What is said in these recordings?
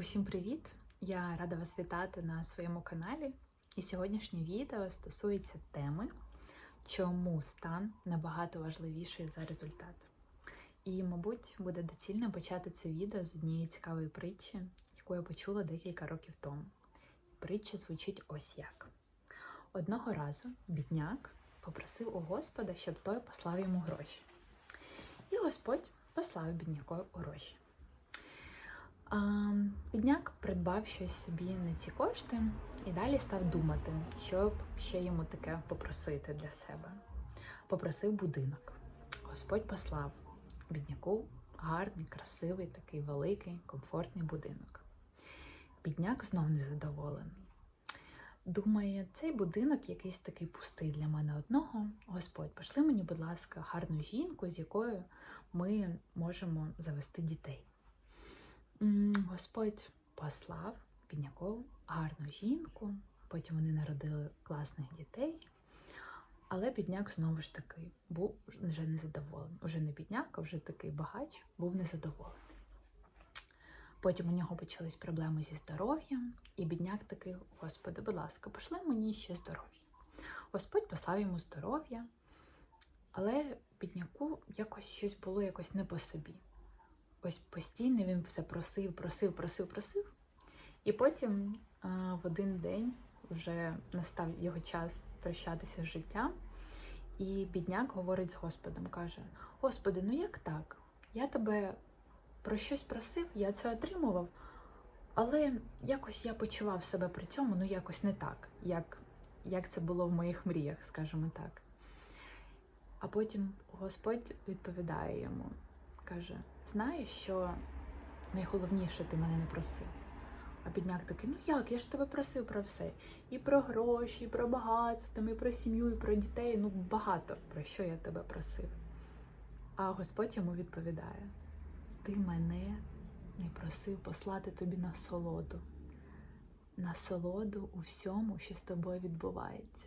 Усім привіт! Я рада вас вітати на своєму каналі. І сьогоднішнє відео стосується теми, чому стан набагато важливіший за результат. І, мабуть, буде доцільно почати це відео з однієї цікавої притчі, яку я почула декілька років тому. Притча звучить ось як: одного разу бідняк попросив у Господа, щоб той послав йому гроші. І Господь послав бідняку гроші. А, Бідняк придбав щось собі на ці кошти і далі став думати, щоб ще йому таке попросити для себе. Попросив будинок. Господь послав бідняку гарний, красивий, такий великий, комфортний будинок. Бідняк знов незадоволений. Думає, цей будинок якийсь такий пустий для мене одного. Господь, пошли мені, будь ласка, гарну жінку, з якою ми можемо завести дітей. Господь послав бідняку гарну жінку, потім вони народили класних дітей. Але бідняк знову ж таки був вже незадоволений. Уже не бідняк, а вже такий багач був незадоволений. Потім у нього почались проблеми зі здоров'ям, і бідняк такий, Господи, будь ласка, пошли мені ще здоров'я. Господь послав йому здоров'я, але бідняку якось щось було якось не по собі. Ось постійно він все просив, просив, просив, просив. І потім а, в один день вже настав його час прощатися з життям. І бідняк говорить з Господом, каже: Господи, ну як так? Я тебе про щось просив, я це отримував, але якось я почував себе при цьому, ну якось не так, як, як це було в моїх мріях, скажімо так. А потім Господь відповідає йому, каже: знаєш, що найголовніше ти мене не просив. А бідняк такий, ну як, я ж тебе просив про все. І про гроші, і про багатство, і про сім'ю, і про дітей. Ну багато про що я тебе просив. А Господь йому відповідає: Ти мене не просив послати тобі насолоду. Насолоду у всьому, що з тобою відбувається.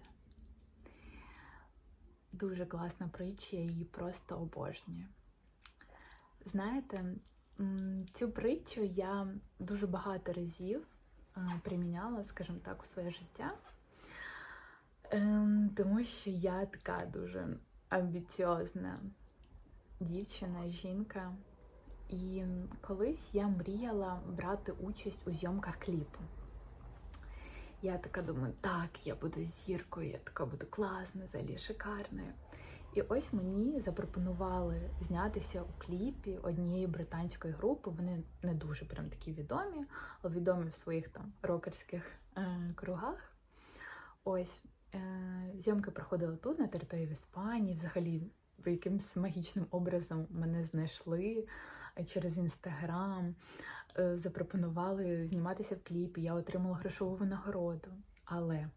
Дуже класна притча, я її просто обожнюю. Знаєте, цю притчу я дуже багато разів е, приміняла, скажімо так, у своє життя, Ем, тому що я така дуже амбіціозна дівчина, жінка. І колись я мріяла брати участь у зйомках кліпу. Я така думаю, так, я буду зіркою, я така буду класна, взагалі шикарною. І ось мені запропонували знятися у кліпі однієї британської групи. Вони не дуже прям такі відомі, але відомі в своїх там рокерських е, кругах. Ось е, зйомки проходили тут, на території в Іспанії. Взагалі, якимось магічним образом мене знайшли через інстаграм, е, запропонували зніматися в кліпі. Я отримала грошову винагороду. Але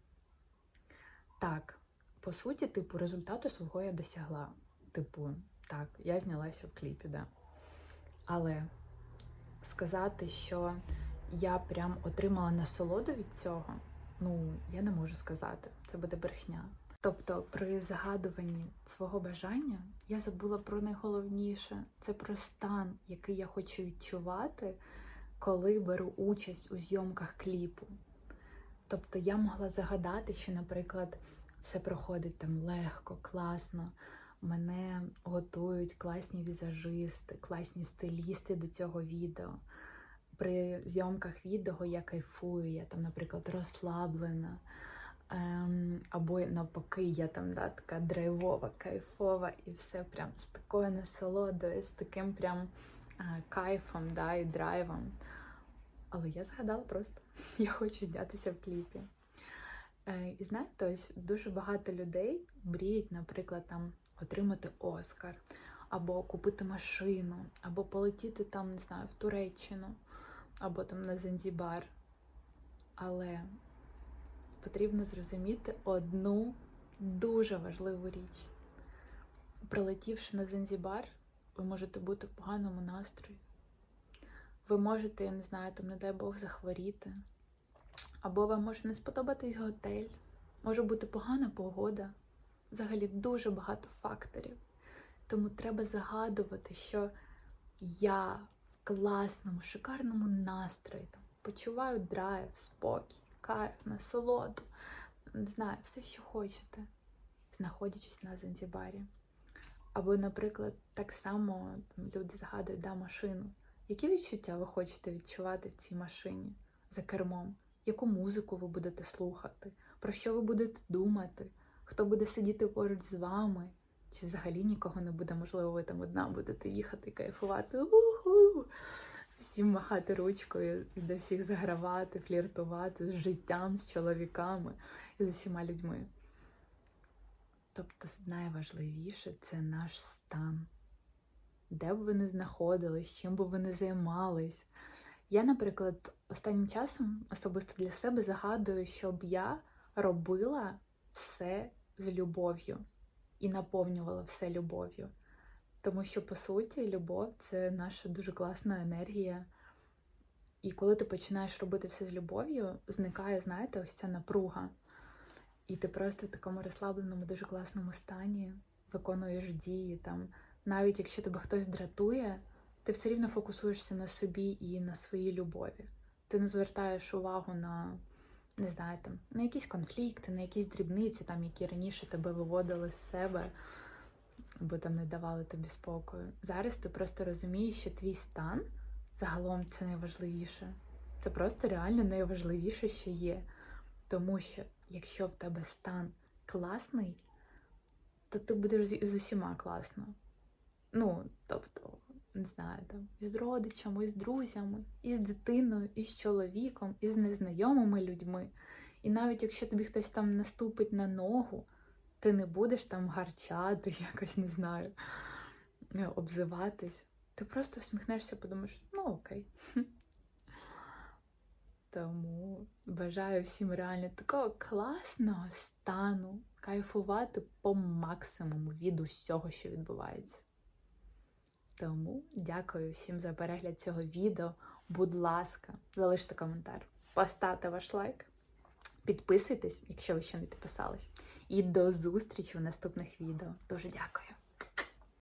так по суті, типу, результату свого я досягла. Типу, так, я знялася в кліпі, да. Але сказати, що я прям отримала насолоду від цього, ну, я не можу сказати. Це буде брехня. Тобто, при загадуванні свого бажання я забула про найголовніше це про стан, який я хочу відчувати, коли беру участь у зйомках кліпу. Тобто я могла загадати, що, наприклад, все проходить там легко, класно. Мене готують класні візажисти, класні стилісти до цього відео. При зйомках відео я кайфую, я там, наприклад, розслаблена. Ем, або навпаки, я там да, така драйвова, кайфова, і все прям з такою насолодою, з таким прям а, кайфом да, і драйвом. Але я згадала просто, я хочу знятися в кліпі. Е, І знаєте, ось дуже багато людей мріють, наприклад, там отримати Оскар, або купити машину, або полетіти там, не знаю, в Туреччину, або там на Занзібар. Але потрібно зрозуміти одну дуже важливу річ. Прилетівши на Занзібар, ви можете бути в поганому настрої. Ви можете, я не знаю, там, не дай Бог, захворіти. Або вам може не сподобатись готель, може бути погана погода. Взагалі дуже багато факторів. Тому треба загадувати, що я в класному, шикарному настрої, там, почуваю драйв, спокій, кайф, насолоду, не знаю, все, що хочете, знаходячись на Занзібарі. Або, наприклад, так само там, люди згадують да, машину. Які відчуття ви хочете відчувати в цій машині за кермом? Яку музику ви будете слухати? Про що ви будете думати? Хто буде сидіти поруч з вами? Чи взагалі нікого не буде, можливо, ви там одна будете їхати, кайфувати, уху, всім махати ручкою і до всіх загравати, фліртувати з життям, з чоловіками і з усіма людьми. Тобто найважливіше це наш стан. Де б ви не знаходились, чим би ви не займались. Я, наприклад, останнім часом особисто для себе загадую, щоб я робила все з любов'ю і наповнювала все любов'ю. Тому що, по суті, любов це наша дуже класна енергія. І коли ти починаєш робити все з любов'ю, зникає, знаєте, ось ця напруга. І ти просто в такому розслабленому, дуже класному стані виконуєш дії. Там, Навіть якщо тебе хтось дратує, ти все рівно фокусуєшся на собі і на своїй любові. Ти не звертаєш увагу на не знаю, там, на якісь конфлікти, на якісь дрібниці, там, які раніше тебе виводили з себе, бо там не давали тобі спокою. Зараз ти просто розумієш, що твій стан загалом це найважливіше. Це просто реально найважливіше, що є. Тому що якщо в тебе стан класний, то ти будеш з усіма класно. Ну, тобто, не знаю, там, із родичами, із друзями, із дитиною, із чоловіком, із незнайомими людьми. І навіть якщо тобі хтось там наступить на ногу, ти не будеш там гарчати, якось не знаю, е, обзиватись. Ти просто всміхнешся, подумаєш, ну окей. Тому бажаю всім реально такого класного стану, кайфувати по максимуму від усього, що відбувається. Тому дякую всім за перегляд цього відео. Будь ласка, залиште коментар, поставте ваш лайк, підписуйтесь, якщо ви ще не підписались. І до зустрічі в наступних відео. Дуже дякую!